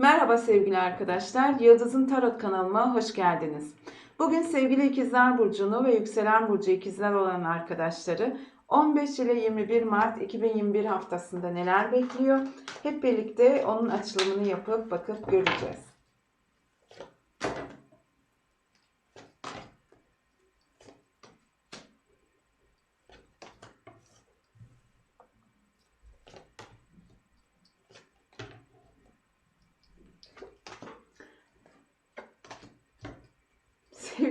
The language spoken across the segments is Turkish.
Merhaba sevgili arkadaşlar. Yıldız'ın Tarot kanalıma hoş geldiniz. Bugün sevgili ikizler burcunu ve yükselen burcu ikizler olan arkadaşları 15 ile 21 Mart 2021 haftasında neler bekliyor? Hep birlikte onun açılımını yapıp bakıp göreceğiz.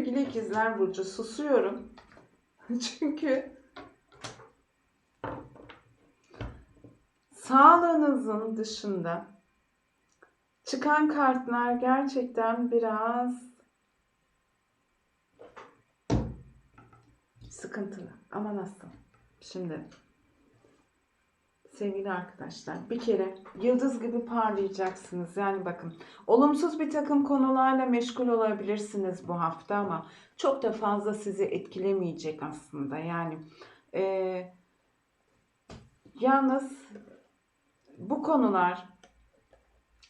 Sevgili ikizler burcu susuyorum. Çünkü sağlığınızın dışında çıkan kartlar gerçekten biraz sıkıntılı. Ama nasıl? Şimdi sevgili arkadaşlar bir kere yıldız gibi parlayacaksınız. Yani bakın olumsuz bir takım konularla meşgul olabilirsiniz bu hafta ama çok da fazla sizi etkilemeyecek aslında. Yani e, yalnız bu konular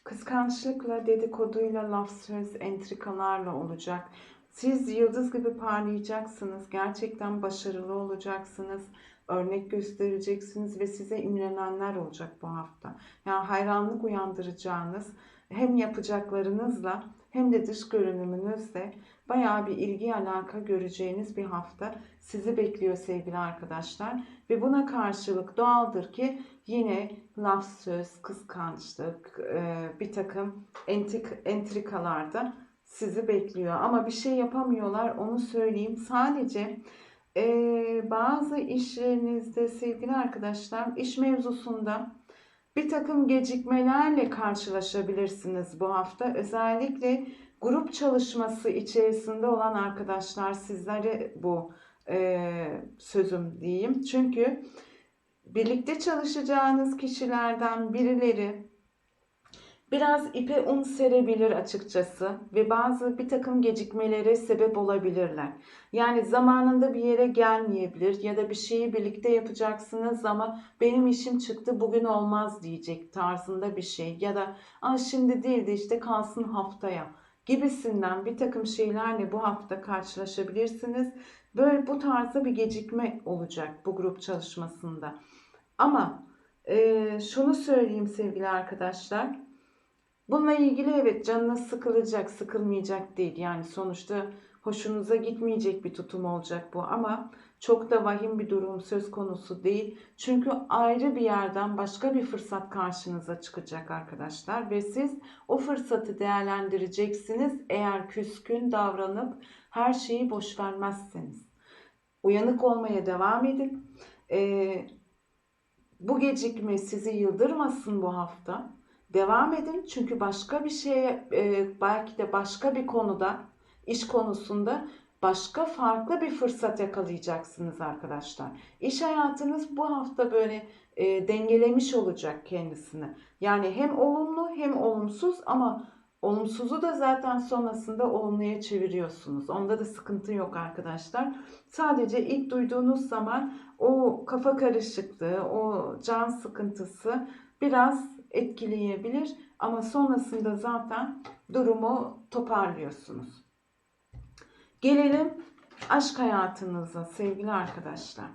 kıskançlıkla, dedikoduyla, laf söz, entrikalarla olacak. Siz yıldız gibi parlayacaksınız. Gerçekten başarılı olacaksınız. Örnek göstereceksiniz ve size imrenenler olacak bu hafta. Yani hayranlık uyandıracağınız hem yapacaklarınızla hem de dış görünümünüzle bayağı bir ilgi alaka göreceğiniz bir hafta sizi bekliyor sevgili arkadaşlar. Ve buna karşılık doğaldır ki yine laf söz, kıskançlık, e, bir takım entik, entrikalarda sizi bekliyor. Ama bir şey yapamıyorlar onu söyleyeyim. Sadece e, bazı işlerinizde sevgili arkadaşlar iş mevzusunda bir takım gecikmelerle karşılaşabilirsiniz bu hafta. Özellikle grup çalışması içerisinde olan arkadaşlar sizlere bu e, sözüm diyeyim. Çünkü birlikte çalışacağınız kişilerden birileri biraz ipe un serebilir açıkçası ve bazı bir takım gecikmelere sebep olabilirler. Yani zamanında bir yere gelmeyebilir ya da bir şeyi birlikte yapacaksınız ama benim işim çıktı bugün olmaz diyecek tarzında bir şey ya da Aa, şimdi değildi işte kalsın haftaya gibisinden bir takım şeylerle bu hafta karşılaşabilirsiniz. Böyle bu tarzda bir gecikme olacak bu grup çalışmasında. Ama e, şunu söyleyeyim sevgili arkadaşlar. Bununla ilgili evet canınız sıkılacak, sıkılmayacak değil. Yani sonuçta hoşunuza gitmeyecek bir tutum olacak bu ama çok da vahim bir durum söz konusu değil. Çünkü ayrı bir yerden başka bir fırsat karşınıza çıkacak arkadaşlar ve siz o fırsatı değerlendireceksiniz eğer küskün davranıp her şeyi boş vermezseniz. Uyanık olmaya devam edin. Ee, bu gecikme sizi yıldırmasın bu hafta. Devam edin çünkü başka bir şeye e, belki de başka bir konuda iş konusunda başka farklı bir fırsat yakalayacaksınız arkadaşlar. İş hayatınız bu hafta böyle e, dengelemiş olacak kendisini. Yani hem olumlu hem olumsuz ama olumsuzu da zaten sonrasında olumluya çeviriyorsunuz. Onda da sıkıntı yok arkadaşlar. Sadece ilk duyduğunuz zaman o kafa karışıklığı, o can sıkıntısı biraz etkileyebilir ama sonrasında zaten durumu toparlıyorsunuz. Gelelim aşk hayatınıza sevgili arkadaşlar.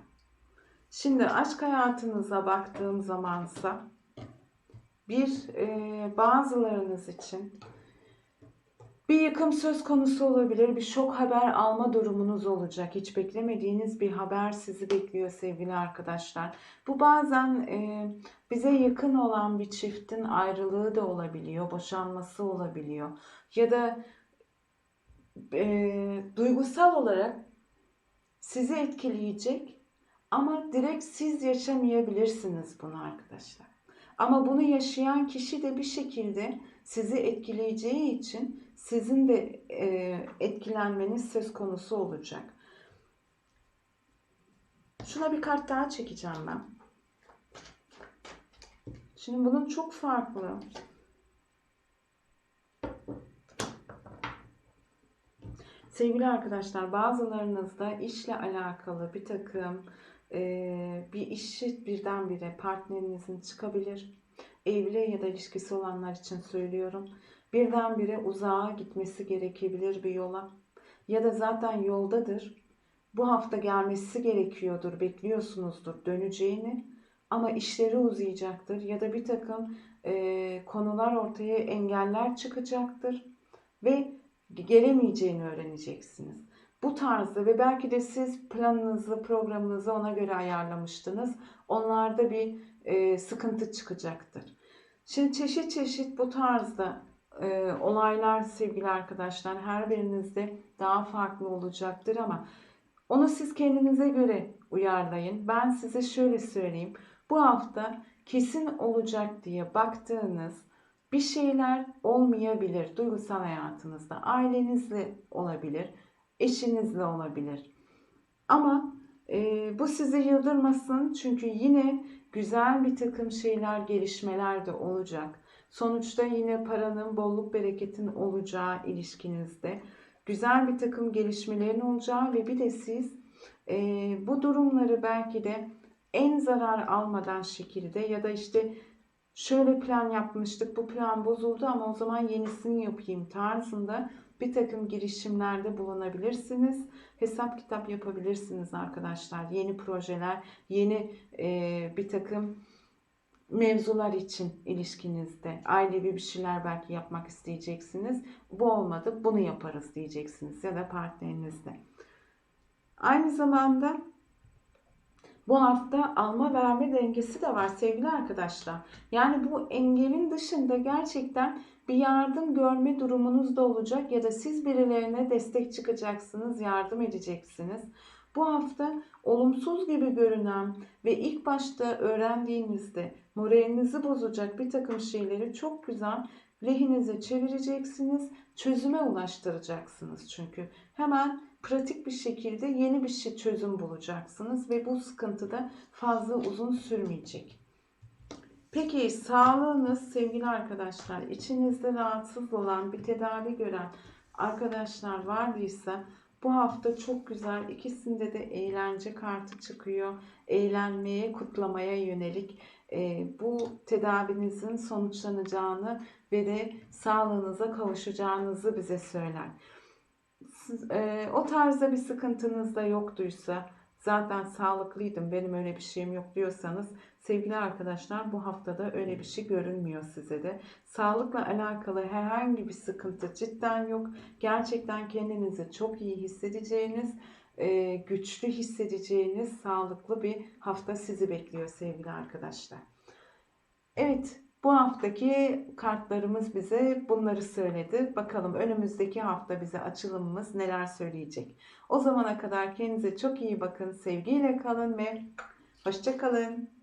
Şimdi aşk hayatınıza baktığım zamansa bir e, bazılarınız için bir yıkım söz konusu olabilir. Bir şok haber alma durumunuz olacak. Hiç beklemediğiniz bir haber sizi bekliyor sevgili arkadaşlar. Bu bazen e, bize yakın olan bir çiftin ayrılığı da olabiliyor. Boşanması olabiliyor. Ya da e, duygusal olarak sizi etkileyecek ama direkt siz yaşamayabilirsiniz bunu arkadaşlar. Ama bunu yaşayan kişi de bir şekilde sizi etkileyeceği için sizin de e, etkilenmeniz söz konusu olacak. Şuna bir kart daha çekeceğim ben. Şimdi bunun çok farklı. Sevgili arkadaşlar bazılarınızda işle alakalı bir takım e, bir işi birdenbire partnerinizin çıkabilir evli ya da ilişkisi olanlar için söylüyorum. Birdenbire uzağa gitmesi gerekebilir bir yola. Ya da zaten yoldadır. Bu hafta gelmesi gerekiyordur, bekliyorsunuzdur döneceğini. Ama işleri uzayacaktır ya da bir takım e, konular ortaya engeller çıkacaktır ve gelemeyeceğini öğreneceksiniz. Bu tarzda ve belki de siz planınızı, programınızı ona göre ayarlamıştınız. Onlarda bir e, sıkıntı çıkacaktır. Şimdi çeşit çeşit bu tarzda e, olaylar sevgili arkadaşlar her birinizde daha farklı olacaktır ama onu siz kendinize göre uyarlayın. Ben size şöyle söyleyeyim. Bu hafta kesin olacak diye baktığınız bir şeyler olmayabilir duygusal hayatınızda. Ailenizle olabilir, eşinizle olabilir. Ama e, bu sizi yıldırmasın çünkü yine güzel bir takım şeyler, gelişmeler de olacak. Sonuçta yine paranın, bolluk, bereketin olacağı ilişkinizde güzel bir takım gelişmelerin olacağı ve bir de siz e, bu durumları belki de en zarar almadan şekilde ya da işte şöyle plan yapmıştık bu plan bozuldu ama o zaman yenisini yapayım tarzında bir takım girişimlerde bulunabilirsiniz. Hesap kitap yapabilirsiniz arkadaşlar. Yeni projeler, yeni e, bir takım mevzular için ilişkinizde ailevi bir şeyler belki yapmak isteyeceksiniz. Bu olmadı bunu yaparız diyeceksiniz ya da partnerinizle. Aynı zamanda bu hafta alma verme dengesi de var sevgili arkadaşlar. Yani bu engelin dışında gerçekten bir yardım görme durumunuz da olacak ya da siz birilerine destek çıkacaksınız, yardım edeceksiniz. Bu hafta olumsuz gibi görünen ve ilk başta öğrendiğinizde moralinizi bozacak bir takım şeyleri çok güzel lehinize çevireceksiniz, çözüme ulaştıracaksınız çünkü. Hemen pratik bir şekilde yeni bir şey çözüm bulacaksınız ve bu sıkıntı da fazla uzun sürmeyecek. Peki sağlığınız sevgili arkadaşlar içinizde rahatsız olan bir tedavi gören arkadaşlar vardıysa bu hafta çok güzel ikisinde de eğlence kartı çıkıyor. Eğlenmeye, kutlamaya yönelik e, bu tedavinizin sonuçlanacağını ve de sağlığınıza kavuşacağınızı bize söyler. Siz, e, o tarzda bir sıkıntınız da yoktuysa zaten sağlıklıydım benim öyle bir şeyim yok diyorsanız sevgili arkadaşlar bu haftada öyle bir şey görünmüyor size de. Sağlıkla alakalı herhangi bir sıkıntı cidden yok. Gerçekten kendinizi çok iyi hissedeceğiniz, e, güçlü hissedeceğiniz sağlıklı bir hafta sizi bekliyor sevgili arkadaşlar. Evet bu haftaki kartlarımız bize bunları söyledi. Bakalım önümüzdeki hafta bize açılımımız neler söyleyecek. O zamana kadar kendinize çok iyi bakın. Sevgiyle kalın ve hoşça kalın.